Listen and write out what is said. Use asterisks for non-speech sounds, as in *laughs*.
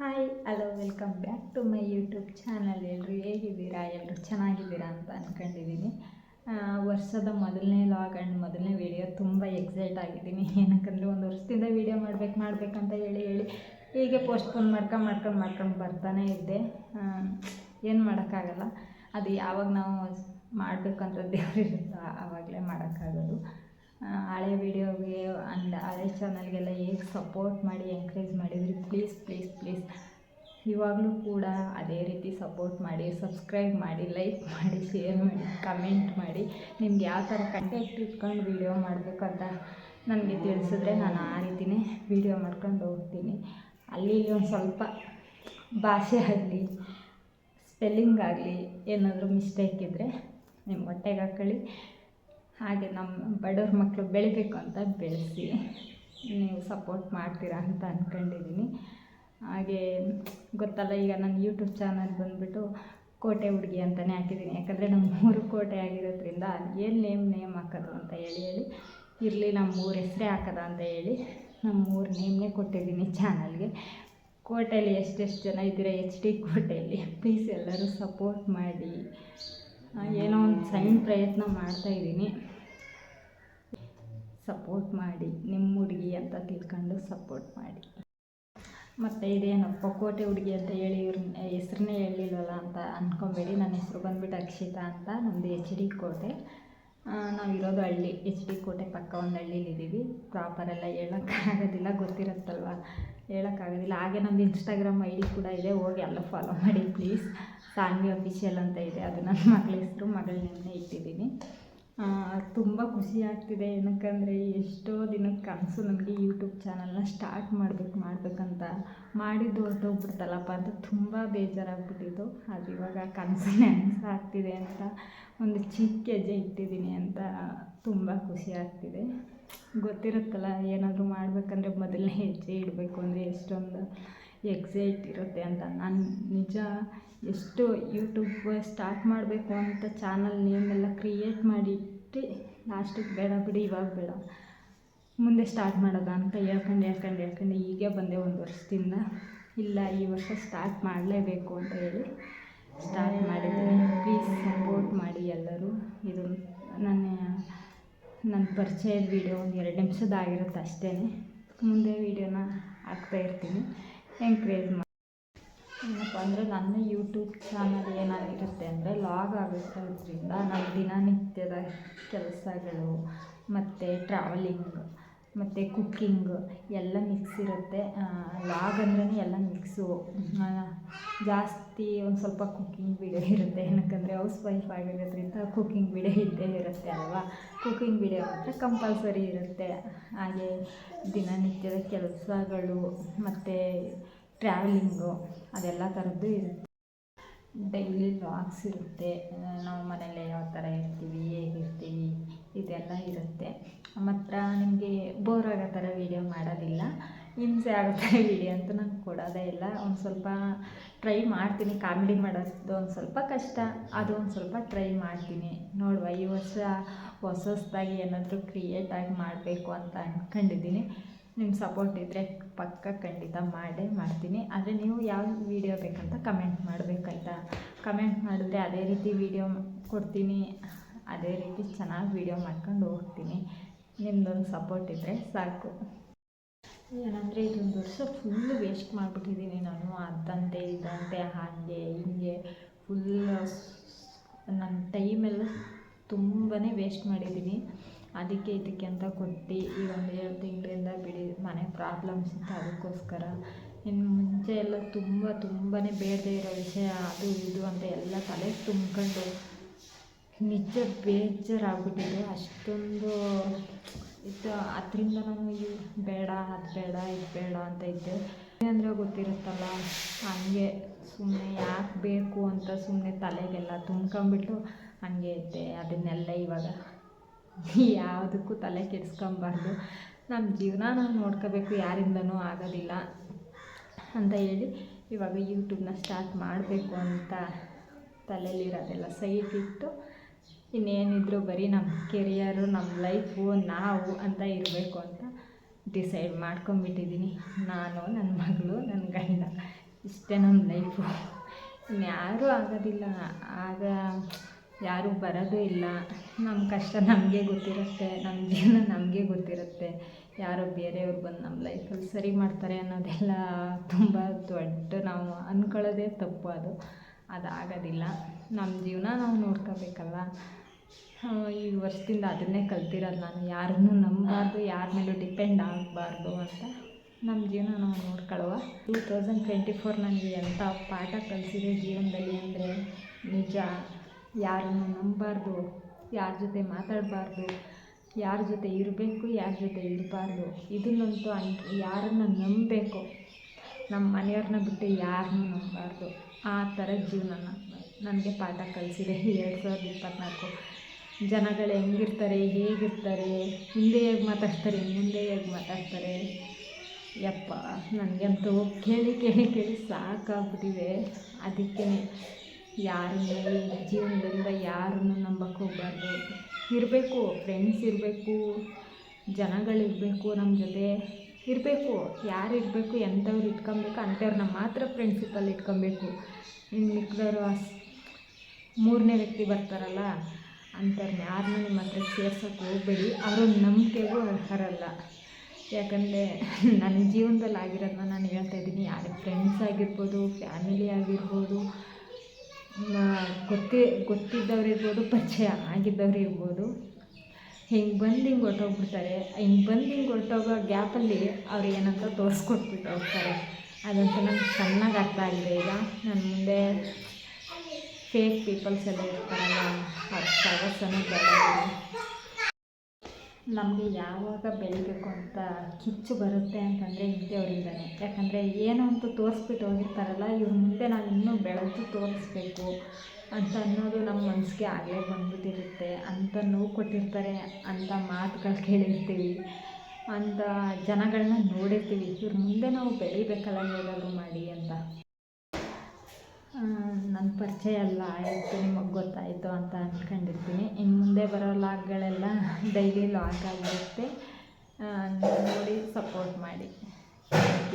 Hi hello welcome back to my YouTube channel ಎಲ್ಲರೂ ಹೇಗಿದ್ದೀರಾ? ಎಲ್ಲರೂ ಚೆನ್ನಾಗಿದ್ದೀರಾ ಅಂತ ಅಂದ್ಕೊಂಡಿದ್ದೀನಿ ವರ್ಷದ ಮೊದಲನೇ ಲಾಗ್ ಆ್ಯಂಡ್ ಮೊದಲನೇ ವೀಡಿಯೋ ತುಂಬ ಎಕ್ಸೈಟ್ ಆಗಿದ್ದೀನಿ. ಏನಕ್ಕಂದರೆ ಒಂದು ವರ್ಷದಿಂದ ವೀಡಿಯೋ ಮಾಡ್ಬೇಕು, ಮಾಡ್ಬೇಕಂತ ಹೇಳಿ ಹೇಳಿ ಹೀಗೆ ಪೋಸ್ಟ್ಪೋನ್ ಮಾಡ್ಕೊಂಡು ಮಾಡ್ಕೊಂಡು ಮಾಡ್ಕೊಂಡು ಬರ್ತಾನೆ ಇದ್ದೆ. ಏನು ಮಾಡೋಕ್ಕಾಗಲ್ಲ. ಅದು ಯಾವಾಗ ನಾವು ಮಾಡಬೇಕಂತ ದೇವರಿರುತ್ತೋ ಆವಾಗಲೇ ಮಾಡೋಕ್ಕಾಗೋದು. ಹಳೆ ವೀಡಿಯೋಗೆ ಆ್ಯಂಡ್ ಹಳೆ ಚಾನಲ್ಗೆಲ್ಲ ಹೇಗೆ ಸಪೋರ್ಟ್ ಮಾಡಿ ಎಂಕರೇಜ್ ಮಾಡಿದ್ರಿ ಪ್ಲೀಸ್ ಪ್ಲೀಸ್ ಪ್ಲೀಸ್ ಇವಾಗಲೂ ಕೂಡ ಅದೇ ರೀತಿ ಸಪೋರ್ಟ್ ಮಾಡಿ ಸಬ್ಸ್ಕ್ರೈಬ್ ಮಾಡಿ ಲೈಕ್ ಮಾಡಿ ಶೇರ್ ಮಾಡಿ ಕಮೆಂಟ್ ಮಾಡಿ. ನಿಮ್ಗೆ ಯಾವ ಥರ ಕಂಟೆಂಟ್ ಇಟ್ಕೊಂಡು ವೀಡಿಯೋ ಮಾಡಬೇಕು ಅಂತ ನನಗೆ ತಿಳಿಸಿದ್ರೆ ನಾನು ಆ ರೀತಿಯೇ ವೀಡಿಯೋ ಮಾಡ್ಕೊಂಡು ಹೋಗ್ತೀನಿ. ಅಲ್ಲಿ ಒಂದು ಸ್ವಲ್ಪ ಭಾಷೆ ಆಗಲಿ ಸ್ಪೆಲ್ಲಿಂಗ್ ಆಗಲಿ ಏನಾದರೂ ಮಿಸ್ಟೇಕ್ ಇದ್ದರೆ ನಿಮ್ಮ ಹೊಟ್ಟೆಗೆ ಹಾಕೊಳ್ಳಿ ಹಾಗೆ ನಮ್ಮ ಬಡವ್ರ ಮಕ್ಕಳು ಬೆಳಿಬೇಕು ಅಂತ ಬೆಳೆಸಿ ನೀವು ಸಪೋರ್ಟ್ ಮಾಡ್ತೀರಾ ಅಂತ ಅಂದ್ಕೊಂಡಿದ್ದೀನಿ ಹಾಗೆ ಗೊತ್ತಲ್ಲ, ಈಗ ನನ್ನ ಯೂಟ್ಯೂಬ್ ಚಾನಲ್ ಬಂದುಬಿಟ್ಟು ಕೋಟೆ ಹುಡುಗಿ ಅಂತಲೇ ಹಾಕಿದ್ದೀನಿ. ಯಾಕಂದರೆ ನಮ್ಮ ಊರು ಕೋಟೆ ಆಗಿರೋದ್ರಿಂದ ಏನು ನೇಮ್ ನೇಮ್ ಹಾಕೋದು ಅಂತ ಹೇಳಿ ಹೇಳಿ. ಇರಲಿ, ನಮ್ಮ ಊರ ಹೆಸರೇ ಹಾಕೋದ ಅಂತ ಹೇಳಿ ನಮ್ಮ ಊರು ನೇಮ್ನೇ ಕೊಟ್ಟಿದ್ದೀನಿ ಚಾನಲ್ಗೆ ಕೋಟೆಯಲ್ಲಿ ಎಷ್ಟೆಷ್ಟು ಜನ ಇದ್ದೀರಾ? ಎಚ್ ಡಿ ಕೋಟೆಯಲ್ಲಿ ಪ್ಲೀಸ್ ಎಲ್ಲರೂ ಸಪೋರ್ಟ್ ಮಾಡಿ. ಏನೋ ಒಂದು ಸಣ್ಣ ಪ್ರಯತ್ನ ಮಾಡ್ತಾಯಿದ್ದೀನಿ ಸಪೋರ್ಟ್ ಮಾಡಿ ನಿಮ್ಮ ಹುಡುಗಿ ಅಂತ ತಿಳ್ಕೊಂಡು ಸಪೋರ್ಟ್ ಮಾಡಿ. ಮತ್ತು ಇದೇನಪ್ಪ ಪಕೋಟೆ ಹುಡುಗಿ ಅಂತ ಹೇಳಿ ಇವ್ರ ಹೆಸ್ರನ್ನೇ ಹೇಳಿಲ್ವಲ್ಲ ಅಂತ ಅಂದ್ಕೊಬೇಡಿ ನನ್ನ ಹೆಸ್ರು ಬಂದ್ಬಿಟ್ಟು ಅಕ್ಷಿತಾ ಅಂತ ನಮ್ಮದು ಎಚ್ ಡಿ ಕೋಟೆ. ನಾವು ಇರೋದು ಹಳ್ಳಿ ಎಚ್ ಡಿ ಕೋಟೆ ಪಕ್ಕ ಒಂದು ಹಳ್ಳಿಲಿದ್ದೀವಿ ಪ್ರಾಪರೆಲ್ಲ ಹೇಳೋಕ್ಕಾಗೋದಿಲ್ಲ, ಗೊತ್ತಿರುತ್ತಲ್ವ? ಹೇಳೋಕ್ಕಾಗೋದಿಲ್ಲ. ಹಾಗೆ ನಮ್ಮದು ಇನ್ಸ್ಟಾಗ್ರಾಮ್ ಐ ಡಿ ಕೂಡ ಇದೆ, ಹೋಗಿ ಎಲ್ಲ ಫಾಲೋ ಮಾಡಿ ಪ್ಲೀಸ್ ಸಾನ್ವಿ ಅಫಿಷಿಯಲ್ ಅಂತ ಇದೆ, ಅದು ನನ್ನ ಮಗಳ ಹೆಸರು, ಮಗಳ ಇಟ್ಟಿದ್ದೀನಿ. ತುಂಬ ಖುಷಿ ಆಗ್ತಿದೆ. ಏನಕ್ಕಂದರೆ ಎಷ್ಟೋ ದಿನಕ್ಕೆ ಕನಸು ನಮಗೆ ಯೂಟ್ಯೂಬ್ ಚಾನಲ್ನ ಸ್ಟಾರ್ಟ್ ಮಾಡಬೇಕು, ಮಾಡಬೇಕಂತ ಮಾಡಿದ್ದು ಹೊರಟೋಗ್ಬಿಡ್ತಲ್ಲಪ್ಪ ಅಂತ ತುಂಬ ಬೇಜಾರಾಗ್ಬಿಟ್ಟಿತ್ತು ಅದು ಇವಾಗ ಕನಸು *laughs* ಆಗ್ತಿದೆ ಅಂತ, ಒಂದು ಚಿಕ್ಕ ಹೆಜ್ಜೆ ಇಟ್ಟಿದ್ದೀನಿ ಅಂತ ತುಂಬ ಖುಷಿ ಆಗ್ತಿದೆ. ಗೊತ್ತಿರುತ್ತಲ್ಲ, ಏನಾದರೂ ಮಾಡಬೇಕಂದ್ರೆ ಮೊದಲನೇ ಹೆಜ್ಜೆ ಇಡಬೇಕು ಅಂದರೆ ಎಷ್ಟೊಂದು ಎಕ್ಸೈಟ್ ಇರುತ್ತೆ ಅಂತ. ನಾನು ನಿಜ ಎಷ್ಟು ಯೂಟ್ಯೂಬ್ ಸ್ಟಾರ್ಟ್ ಮಾಡಬೇಕು ಅಂತ ಚಾನಲ್ ನೇಮೆಲ್ಲ ಕ್ರಿಯೇಟ್ ಮಾಡಿಟ್ಟು ಲಾಸ್ಟಿಗೆ ಬೇಡ ಬಿಡಿ, ಇವಾಗ ಬೇಡ. ಮುಂದೆ ಸ್ಟಾರ್ಟ್ ಮಾಡೋದ ಅಂತ ಹೇಳ್ಕೊಂಡು ಹೇಳ್ಕೊಂಡು ಹೇಳ್ಕೊಂಡು ಹೀಗೆ ಬಂದೆ ಒಂದು ವರ್ಷದಿಂದ. ಇಲ್ಲ, ಈ ವರ್ಷ ಸ್ಟಾರ್ಟ್ ಮಾಡಲೇಬೇಕು ಅಂತ ಹೇಳಿ ಸ್ಟಾರ್ಟ್ ಮಾಡಿದ್ದೀನಿ. ಪ್ಲೀಸ್ ಸಪೋರ್ಟ್ ಮಾಡಿ ಎಲ್ಲರೂ. ಇದು ನನ್ನ ನನ್ನ ಪರಿಚಯದ ವೀಡಿಯೋ ಒಂದು ಎರಡು ನಿಮಿಷದಾಗಿರುತ್ತೆ ಅಷ್ಟೇ ಮುಂದೆ ವೀಡಿಯೋನ ಹಾಕ್ತಾ ಇರ್ತೀನಿ. ಎಂಕ್ರೇಜ್ ಮಾಡಿ ಏನಪ್ಪ ಅಂದರೆ ನನ್ನ ಯೂಟ್ಯೂಬ್ ಚಾನಲ್ ಏನಾಗಿರುತ್ತೆ ಅಂದರೆ ಲಾಗ್ ಇದರಿಂದ ನಮ್ಮ ದಿನನಿತ್ಯದ ಕೆಲಸಗಳು ಮತ್ತು ಟ್ರಾವೆಲಿಂಗ್ ಮತ್ತು ಕುಕ್ಕಿಂಗ್ ಎಲ್ಲ ಮಿಕ್ಸ್ ಇರುತ್ತೆ. ಲಾಗ್ ಅಂದ್ರೇ ಎಲ್ಲ ಮಿಕ್ಸು ಜಾಸ್ತಿ ಒಂದು ಸ್ವಲ್ಪ ಕುಕ್ಕಿಂಗ್ ವಿಡಿಯೋ ಇರುತ್ತೆ. ಏನಕ್ಕಂದರೆ ಹೌಸ್ ವೈಫ್ ಆಗಿರೋದ್ರಿಂದ ಕುಕ್ಕಿಂಗ್ ವಿಡಿಯೋ ಇದ್ದೇ ಇರುತ್ತೆ ಅಲ್ವಾ? ಕುಕ್ಕಿಂಗ್ ವಿಡಿಯೋ ಮಾತ್ರ ಕಂಪಲ್ಸರಿ ಇರುತ್ತೆ. ಹಾಗೆ ದಿನನಿತ್ಯದ ಕೆಲಸಗಳು ಮತ್ತು ಟ್ರಾವೆಲಿಂಗು ಅದೆಲ್ಲ ಥರದ್ದು ಇರುತ್ತೆ. ಡೈಲಿ ವ್ಲಾಗ್ಸ್ ಇರುತ್ತೆ. ನಾವು ಮನೇಲಿ ಯಾವ ಥರ ಇರ್ತೀವಿ ಹೇಗಿರ್ತೀವಿ ಇದೆಲ್ಲ ಇರುತ್ತೆ. ಮಾತ್ರ ನಿಮಗೆ ಬೋರ್ ಆಗೋ ಥರ ವೀಡಿಯೋ ಮಾಡೋದಿಲ್ಲ. ಹಿಂಸೆ ಆಗೋ ಥರ ವೀಡಿಯೋ ಅಂತ ನಾನು ಕೊಡೋದೇ ಇಲ್ಲ. ಒಂದು ಸ್ವಲ್ಪ ಟ್ರೈ ಮಾಡ್ತೀನಿ. ಕಾಮಿಡಿ ಮಾಡೋದು ಒಂದು ಸ್ವಲ್ಪ ಕಷ್ಟ. ಅದು ಒಂದು ಸ್ವಲ್ಪ ಟ್ರೈ ಮಾಡ್ತೀನಿ. ನೋಡುವ, ಈ ವರ್ಷ ಹೊಸ ಹೊಸ್ದಾಗಿ ಏನಾದರೂ ಕ್ರಿಯೇಟಾಗಿ ಮಾಡಬೇಕು ಅಂತ ಅಂದ್ಕೊಂಡಿದ್ದೀನಿ ನಿಮ್ಮ ಸಪೋರ್ಟ್ ಇದ್ದರೆ ಪಕ್ಕ ಖಂಡಿತ ಮಾಡೇ ಮಾಡ್ತೀನಿ. ಆದರೆ ನೀವು ಯಾವ ವೀಡಿಯೋ ಬೇಕಂತ ಕಮೆಂಟ್ ಮಾಡಬೇಕಾಯ್ತಾ ಕಮೆಂಟ್ ಮಾಡಿದ್ರೆ ಅದೇ ರೀತಿ ವೀಡಿಯೋ ಕೊಡ್ತೀನಿ. ಅದೇ ರೀತಿ ಚೆನ್ನಾಗಿ ವೀಡಿಯೋ ಮಾಡ್ಕೊಂಡು ಹೋಗ್ತೀನಿ. ನಿಮ್ಮದೊಂದು ಸಪೋರ್ಟ್ ಇದ್ದರೆ ಸಾಕು. ಏನಂದರೆ ಇದೊಂದು ವರ್ಷ ಫುಲ್ಲು ವೇಸ್ಟ್ ಮಾಡಿಬಿಟ್ಟಿದ್ದೀನಿ ನಾನು. ಅದಂತೆ, ಇದಂತೆ, ಹಾಗೆ, ಹಿಂಗೆ. ಫುಲ್ ನನ್ನ ಟೈಮೆಲ್ಲ ತುಂಬಾ ವೇಸ್ಟ್ ಮಾಡಿದ್ದೀನಿ ಅದಕ್ಕೆ ಇದಕ್ಕೆ ಅಂತ ಕೊಟ್ಟು, ಈ ಒಂದು ಎರಡು ತಿಂಗಳಿಂದ ಬಿಡಿ, ಮನೆ ಪ್ರಾಬ್ಲಮ್ಸ್ ಅಂತ ಅದಕ್ಕೋಸ್ಕರ. ಇನ್ನು ಮುಂಚೆ ಎಲ್ಲ ತುಂಬ ತುಂಬಾ ಬೇಡದೇ ಇರೋ ವಿಷಯ ಅದು, ಇದು ಅಂತ ಎಲ್ಲ ತಲೆ ತುಂಬ್ಕೊಂಡು ನಿಜ ಬೇಜಾರಾಗ್ಬಿಟ್ಟಿದೆ. ಅಷ್ಟೊಂದು ಇದು, ಅದರಿಂದ ನಾನು ಈ ಬೇಡ, ಅದು ಬೇಡ, ಇದು ಬೇಡ ಅಂತ ಇದ್ದೆ. ಅಂದರೆ ಗೊತ್ತಿರುತ್ತಲ್ಲ, ಹಂಗೆ ಸುಮ್ಮನೆ ಯಾಕೆ ಬೇಕು ಅಂತ ಸುಮ್ಮನೆ ತಲೆಗೆಲ್ಲ ತುಂಬ್ಕೊಂಬಿಟ್ಟು ಹಂಗೆ ಇದ್ದೆ. ಅದನ್ನೆಲ್ಲ ಇವಾಗ *laughs* ಯಾವುದಕ್ಕೂ ತಲೆ ಕೆಡಿಸ್ಕೊಬಾರ್ದು. ನಮ್ಮ ಜೀವನ ನಾವು ನೋಡ್ಕೋಬೇಕು, ಯಾರಿಂದನೂ ಆಗೋದಿಲ್ಲ ಅಂತ ಹೇಳಿ ಇವಾಗ ಯೂಟ್ಯೂಬ್ನ ಸ್ಟಾರ್ಟ್ ಮಾಡಬೇಕು ಅಂತ ತಲೆಯಲ್ಲಿರೋದೆಲ್ಲ ಸೈಟಿಟ್ಟು ಇನ್ನೇನಿದ್ರು ಬರೀ ನಮ್ಮ ಕೆರಿಯರು ನಮ್ಮ ಲೈಫು, ನಾವು ಅಂತ ಇರಬೇಕು ಅಂತ ಡಿಸೈಡ್ ಮಾಡ್ಕೊಂಬಿಟ್ಟಿದ್ದೀನಿ. ನಾನು ನನ್ನ ಮಗಳು ನನ್ನ ಗಂಡ, ಇಷ್ಟೇ ನಮ್ಮ ಲೈಫು. ಇನ್ಯಾರೂ ಆಗೋದಿಲ್ಲ. ಆಗ ಯಾರೂ ಬರೋದು ಇಲ್ಲ. ನಮ್ಮ ಕಷ್ಟ ನಮಗೆ ಗೊತ್ತಿರುತ್ತೆ ನಮ್ಮ ಜೀವನ ನಮಗೆ ಗೊತ್ತಿರುತ್ತೆ. ಯಾರೋ ಬೇರೆಯವ್ರು ಬಂದು ನಮ್ಮ ಲೈಫಲ್ಲಿ ಸರಿ ಮಾಡ್ತಾರೆ ಅನ್ನೋದೆಲ್ಲ ತುಂಬ ದೊಡ್ಡ ನಾವು ಅಂದ್ಕೊಳ್ಳೋದೇ ತಪ್ಪು ಅದು. ಅದಾಗೋದಿಲ್ಲ. ನಮ್ಮ ಜೀವನ ನಾವು ನೋಡ್ಕೋಬೇಕಲ್ಲ. ಈ ವರ್ಷದಿಂದ ಅದನ್ನೇ ಕಲ್ತಿರೋದು ನಾನು. ಯಾರನ್ನು ನಂಬಾರ್ದು ಯಾರ ಮೇಲೂ ಡಿಪೆಂಡ್ ಆಗಬಾರ್ದು ಅಂತ ನಮ್ಮ ಜೀವನ ನಾವು ನೋಡ್ಕೊಳ್ಳುವ. ಟೂ ತೌಸಂಡ್ ಟ್ವೆಂಟಿ ಫೋರ್ ನನಗೆ ಎಂಥ ಪಾಠ ಕಲಿಸಿದೆ ಜೀವನದಲ್ಲಿ ಅಂದರೆ ನಿಜ. ಯಾರನ್ನು ನಂಬಬಾರ್ದು ಯಾರ ಜೊತೆ ಮಾತಾಡಬಾರ್ದು, ಯಾರ ಜೊತೆ ಇರಬೇಕು, ಯಾರ ಜೊತೆ ಇರಬಾರ್ದು. ಇದನ್ನಂತೂ ಅನ್, ಯಾರನ್ನು ನಂಬಬೇಕು? ನಮ್ಮ ಮನೆಯವ್ರನ್ನ ಬಿಟ್ಟು ಯಾರನ್ನೂ ನಂಬಬಾರ್ದು ಆ ಥರ ಜೀವನ ನನಗೆ ಪಾಠ ಕಲಿಸಿದೆ ಎರಡು ಸಾವಿರದ ಇಪ್ಪತ್ತ್ನಾಲ್ಕು ಜನಗಳು ಹೆಂಗಿರ್ತಾರೆ, ಹೇಗಿರ್ತಾರೆ, ಹಿಂದೆ ಹೇಗೆ ಮಾತಾಡ್ತಾರೆ, ಮುಂದೆ ಹೇಗೆ ಮಾತಾಡ್ತಾರೆ? ಯಪ್ಪ, ನನಗಂತೂ ಕೇಳಿ ಕೇಳಿ ಕೇಳಿ ಸಾಕಾಗ್ಬಿಟ್ಟಿದೆ. ಅದಕ್ಕೆ ಯಾರನ್ನು ಜೀವನದಿಂದ ಯಾರನ್ನು ನಂಬಕ್ಕೆ ಹೋಗ್ಬಾರ್ದು. ಇರಬೇಕು ಫ್ರೆಂಡ್ಸ್ ಇರಬೇಕು ಜನಗಳಿರಬೇಕು ನಮ್ಮ ಜೊತೆ. ಇರಬೇಕು, ಯಾರು ಇರಬೇಕು, ಎಂಥವ್ರು ಇಟ್ಕೊಬೇಕು ಅಂಥವ್ರನ್ನ ಮಾತ್ರ ಫ್ರೆಂಡ್ಶಿಪ್ಪಲ್ಲಿ ಇಟ್ಕೊಬೇಕು. ಇನ್ನು ಮಿಕ್ಕಿದವರು ಅಸ್, ಮೂರನೇ ವ್ಯಕ್ತಿ ಬರ್ತಾರಲ್ಲ ಅಂಥವ್ರನ್ನ ಯಾರನ್ನೂ ನಿಮ್ಮ ಹತ್ರ ಸೇರ್ಸೋಕೆ ಹೋಗಬೇಡಿ. ಅವರ ನಂಬಿಕೆಗೂ ಅರ್ಹರಲ್ಲ. ಯಾಕಂದರೆ ನನ್ನ ಜೀವನದಲ್ಲಿ ಆಗಿರೋದನ್ನ ನಾನು ಹೇಳ್ತಾ ಇದ್ದೀನಿ. ಯಾರೇ ಫ್ರೆಂಡ್ಸ್ ಆಗಿರ್ಬೋದು ಫ್ಯಾಮಿಲಿ ಆಗಿರ್ಬೋದು ಗೊತ್ತೇ ಗೊತ್ತಿದ್ದವ್ರು ಇರ್ಬೋದು ಪರಿಚಯ ಆಗಿದ್ದವ್ರು ಇರ್ಬೋದು ಹಿಂಗೆ ಬಂದು ಹಿಂಗೆ ಹೊರ್ಟೋಗ್ಬಿಡ್ತಾರೆ. ಹಿಂಗೆ ಬಂದು ಹಿಂಗೆ ಹೊರ್ಟೋಗೋ ಗ್ಯಾಪಲ್ಲಿ ಅವ್ರು ಏನಂತ ತೋರಿಸ್ಕೊಟ್ಬಿಟ್ಟು ಹೋಗ್ತಾರೆ. ಅದಂತೂ ನಂಗೆ ಚೆನ್ನಾಗಿ ಅರ್ಥ ಆಗಿದೆ. ಈಗ ನನ್ನ ಮುಂದೆ ಫೇಕ್ ಪೀಪಲ್ಸ್ ಎಲ್ಲ ಇರ್ತಾರಲ್ಲ, ಅವ್ರ ಸಹವಾಸನೂ ಬೇಡ ನಮಗೆ ಯಾವಾಗ ಬೆಳಿಬೇಕು ಅಂತ ಕಿಚ್ಚು ಬರುತ್ತೆ ಅಂತಂದರೆ ಇಂಥವ್ರಿಂದನೇ ಯಾಕಂದರೆ ಏನು ಅಂತ ತೋರಿಸ್ಬಿಟ್ಟು ಹೋಗಿರ್ತಾರಲ್ಲ, ಇವ್ರ ಮುಂದೆ ನಾವು ಇನ್ನೂ ಬೆಳೆದು ತೋರಿಸ್ಬೇಕು ಅಂತ ಅನ್ನೋದು ನಮ್ಮ ಮನಸ್ಸಿಗೆ ಆಗಲೇ ಬಂದ್ಬಿಟ್ಟಿರುತ್ತೆ. ಅಂತ ನೋವು ಕೊಟ್ಟಿರ್ತಾರೆ, ಅಂತ ಮಾತುಗಳು ಕೇಳಿರ್ತೀವಿ ಅಂಥ ಜನಗಳನ್ನ ನೋಡಿರ್ತೀವಿ. ಇವ್ರ ಮುಂದೆ ನಾವು ಬೆಳಿಬೇಕಲ್ಲ ಹೇಗಾದರೂ ಮಾಡಿ ಅಂತ. ನನ್ನ ಪರಿಚಯ ಎಲ್ಲ ಆಯಿತು, ನಿಮಗೆ ಗೊತ್ತಾಯಿತು ಅಂತ ಅಂದ್ಕೊಂಡಿರ್ತೀನಿ ಇನ್ನು ಮುಂದೆ ಬರೋ ಲಾಗ್ಗಳೆಲ್ಲ ಡೈಲಿ ಲಾಗ್ ಆಗಿರುತ್ತೆ. ನೋಡಿ ಸಪೋರ್ಟ್ ಮಾಡಿ. ಥ್ಯಾಂಕ್